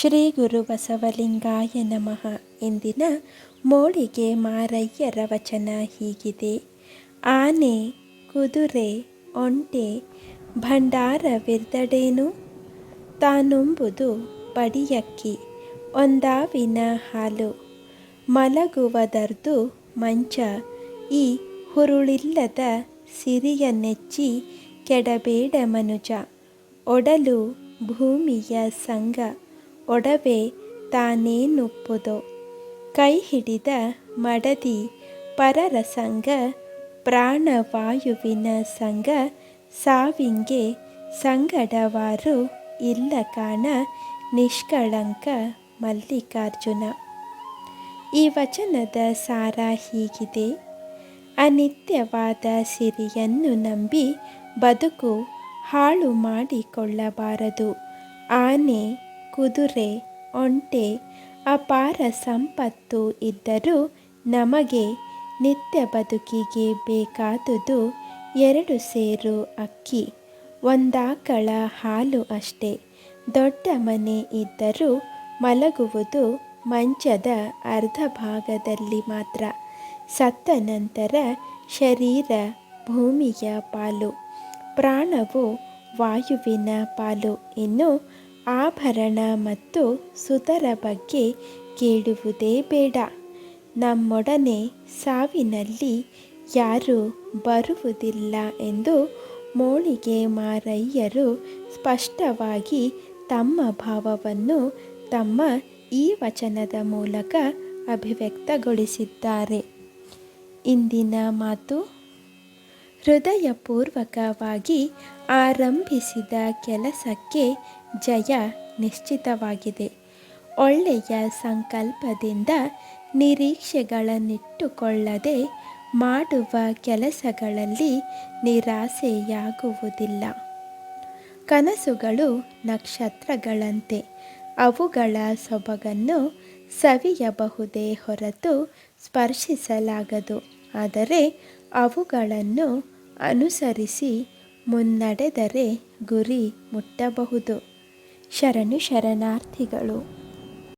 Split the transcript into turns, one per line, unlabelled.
ಶ್ರೀ ಗುರು ಬಸವಲಿಂಗಾಯ ನಮಃ. ಎಂದಿನ ಮೋಳಿಗೆ ಮಾರಯ್ಯರ ವಚನ ಹೀಗಿದೆ. ಆನೆ, ಕುದುರೆ, ಒಂಟೆ ಭಂಡಾರವಿರ್ದಡೇನು ತಾನೊಂಬುದು ಪಡಿಯಕ್ಕಿ, ಒಂದಾವಿನ ಹಾಲು. ಮಲಗುವದರ್ದು ಮಂಚ, ಈ ಹುರುಳಿಲ್ಲದ ಸಿರಿಯ ನೆಚ್ಚಿ ಕೆಡಬೇಡ ಮನುಜ. ಒಡಲು ಭೂಮಿಯ ಸಂಗ. ಒಡವೆ ತಾನೇನುಪ್ಪುದೋ? ಕೈ ಹಿಡಿದ ಮಡದಿ ಪರರ ಸಂಗ ಪ್ರಾಣವಾಯುವಿನ ಸಂಗ, ಸಾವಿಂಗೆ ಸಂಗಡವಾರು ಇಲ್ಲ ಕಾಣ ನಿಷ್ಕಳಂಕ ಮಲ್ಲಿಕಾರ್ಜುನ. ಈ ವಚನದ ಸಾರ ಹೀಗಿದೆ. ಅನಿತ್ಯವಾದ ಸಿರಿಯನ್ನು ನಂಬಿ ಬದುಕು ಹಾಳು ಮಾಡಿಕೊಳ್ಳಬಾರದು ಆನೆ ಕುದುರೆ, ಒಂಟೆ, ಅಪಾರ ಸಂಪತ್ತು ಇದ್ದರೂ ನಮಗೆ ನಿತ್ಯ ಬದುಕಿಗೆ ಬೇಕಾದುದು ಎರಡು ಸೇರು ಅಕ್ಕಿ, ಒಂದಾಕಳ ಹಾಲು ಅಷ್ಟೇ. ದೊಡ್ಡ ಮನೆ ಇದ್ದರೂ ಮಲಗುವುದು ಮಂಚದ ಅರ್ಧ ಭಾಗದಲ್ಲಿ ಮಾತ್ರ. ಸತ್ತ ನಂತರ ಶರೀರ ಭೂಮಿಯ ಪಾಲು. ಪ್ರಾಣವು ವಾಯುವಿನ ಪಾಲು. ಇನ್ನು ಆಭರಣ ಮತ್ತು ಸುತರ ಬಗ್ಗೆ ಕೇಳುವುದೇ ಬೇಡ. ನಮ್ಮೊಡನೆ ಸಾವಿನಲ್ಲಿ ಯಾರೂ ಬರುವುದಿಲ್ಲ ಎಂದು ಮೋಳಿಗೆ ಮಾರಯ್ಯರು ಸ್ಪಷ್ಟವಾಗಿ ತಮ್ಮ ಭಾವವನ್ನು ತಮ್ಮ ಈ ವಚನದ ಮೂಲಕ ಅಭಿವ್ಯಕ್ತಗೊಳಿಸಿದ್ದಾರೆ. ಇಂದಿನ ಮಾತು ಹೃದಯಪೂರ್ವಕವಾಗಿ ಆರಂಭಿಸಿದ ಕೆಲಸಕ್ಕೆ ಜಯ ನಿಶ್ಚಿತವಾಗಿದೆ. ಒಳ್ಳೆಯ ಸಂಕಲ್ಪದಿಂದ ನಿರೀಕ್ಷೆಗಳನ್ನಿಟ್ಟುಕೊಳ್ಳದೆ ಮಾಡುವ ಕೆಲಸಗಳಲ್ಲಿ ನಿರಾಸೆಯಾಗುವುದಿಲ್ಲ. ಕನಸುಗಳು ನಕ್ಷತ್ರಗಳಂತೆ, ಅವುಗಳ ಸೊಬಗನ್ನು ಸವಿಯಬಹುದೇ ಹೊರತು ಸ್ಪರ್ಶಿಸಲಾಗದು. ಆದರೆ ಅವುಗಳನ್ನು ಅನುಸರಿಸಿ ಮುನ್ನಡೆದರೆ ಗುರಿ ಮುಟ್ಟಬಹುದು. ಶರಣು ಶರಣಾರ್ಥಿಗಳು.